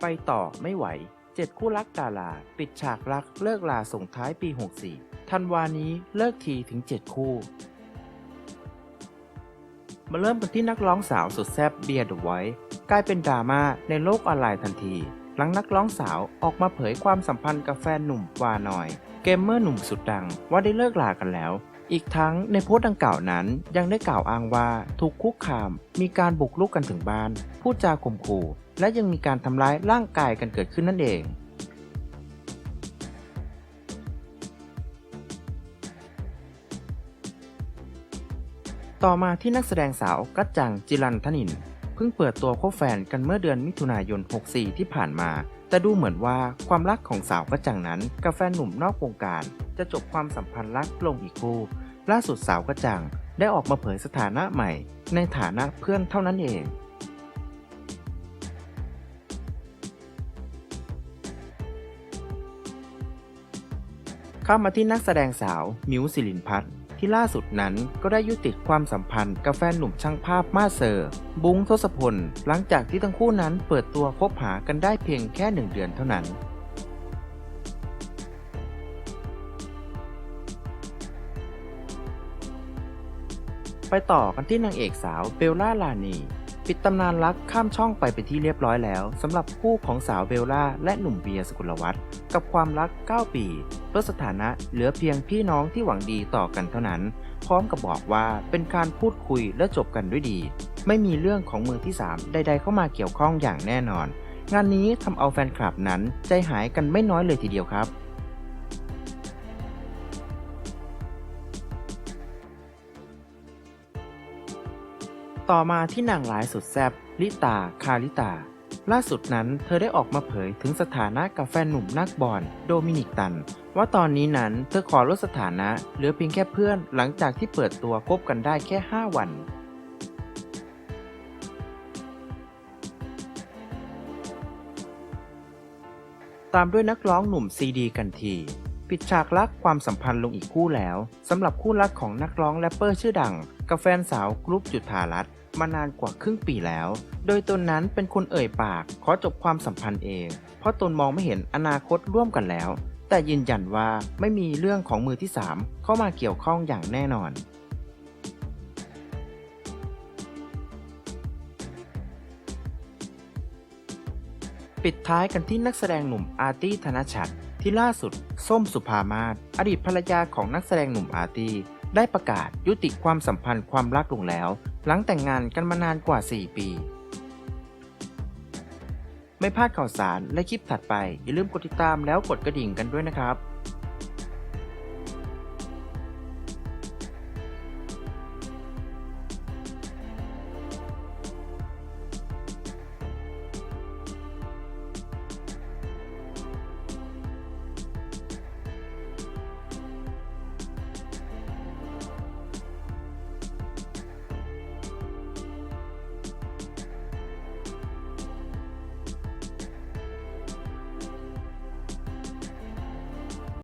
ไปต่อไม่ไหว เจ็ดคู่รักดาราปิดฉากรักเลิกลาส่งท้ายปี 64 ธันวานี้เลิกทีถึง 7 คู่ มาเริ่มกันที่นักร้องสาวสุดแซ่บเบียร์เดอะไวท์กลายเป็นดราม่าในโลกออนไลน์ทันที หลังนักร้องสาวออกมาเผยความสัมพันธ์กับแฟนหนุ่มวานอย เกมเมอร์หนุ่มสุดดังว่าได้เลิกลากันแล้ว อีกทั้งในโพสต์ดังกล่าวนั้นยังได้กล่าวอ้างว่าถูกคุกคาม มีการบุกรุกกันถึงบ้าน พูดจาข่มขู่ และยังมีการทำร้ายร่างกายกันเกิดขึ้นนั่นเองต่อมาที่นักแสดงสาวกัจจังจิรันทนิน เพิ่งเปิดตัวคบแฟนกันเมื่อเดือนมิถุนายน 64 ที่ผ่านมา แต่ดูเหมือนว่าความรักของสาวกัจจังนั้น กับแฟนหนุ่มนอกวงการ จะจบความสัมพันธ์รักลงอีกคู่ ล่าสุดสาวกัจจังได้ออกมาเผยสถานะใหม่ ในฐานะเพื่อนเท่านั้นเองเข้ามาที่นักแสดงสาวมิวสิลินพัฒน์ที่ล่าสุดนั้นก็ได้ยุติความสัมพันธ์กับแฟนหนุ่มช่างภาพมาเซอร์ บุ้งทศพล หลังจากที่ทั้งคู่นั้นเปิดตัวคบหากันได้เพียงแค่หนึ่งเดือนเท่านั้น ไปต่อกันที่นางเอกสาวเบลล่าลานี ปิดตำนานรักข้ามช่องไปเป็นที่เรียบร้อยแล้วสำหรับคู่ของสาวเบลล่าและหนุ่มเบียร์สกุลวัฒน์กับความรัก 9 ปีลดสถานะเหลือเพียงพี่น้องที่หวังดีต่อกันเท่านั้น พร้อมกับบอกว่าเป็นการพูดคุยและจบกันด้วยดี ไม่มีเรื่องของมือที่ 3 ใด ๆ เข้ามาเกี่ยวข้องอย่างแน่นอน งานนี้ทำเอาแฟนคลับนั้นใจหายกันไม่น้อยเลยทีเดียวครับ ต่อมาที่นางร้ายสุดแซบลิตา คาริตา ล่าสุดนั้นเธอได้ออกมาเผยถึงสถานะกับแฟนหนุ่มนักบอลโดมินิกตัน ว่าตอนนี้นั้นเธอขอลดสถานะ เหลือเพียงแค่เพื่อนหลังจากที่เปิดตัวคบกันได้แค่ 5 วันตามด้วยนักร้องหนุ่มซีดีกันที ปิดฉากรักความสัมพันธ์ลงอีกคู่แล้วสำหรับคู่รักของนักร้องแรปเปอร์ชื่อดัง กับแฟนสาวกรุ๊ปจุธารัตน์ มานานกว่าครึ่งปีแล้ว โดยตนนั้นเป็นคนเอ่ยปาก ขอจบความสัมพันธ์เอง เพราะตนมองไม่เห็นอนาคตร่วมกันแล้ว แต่ยืนยันว่าไม่มีเรื่องของมือที่ 3 เข้ามาเกี่ยวข้องอย่างแน่นอนปิดท้ายกันที่นักแสดงหนุ่มอาร์ตี้ธนชัดที่ล่าสุด ส้มสุภามาศอดีตภรรยาของนักแสดงหนุ่มอาร์ตี้ ได้ประกาศยุติความสัมพันธ์ความรักลงแล้ว หลังแต่งงานกันมานานกว่า 4 ปี ไม่พลาดข่าวสารและคลิปถัดไป อย่าลืมกดติดตามแล้วกดกระดิ่งกันด้วยนะครับ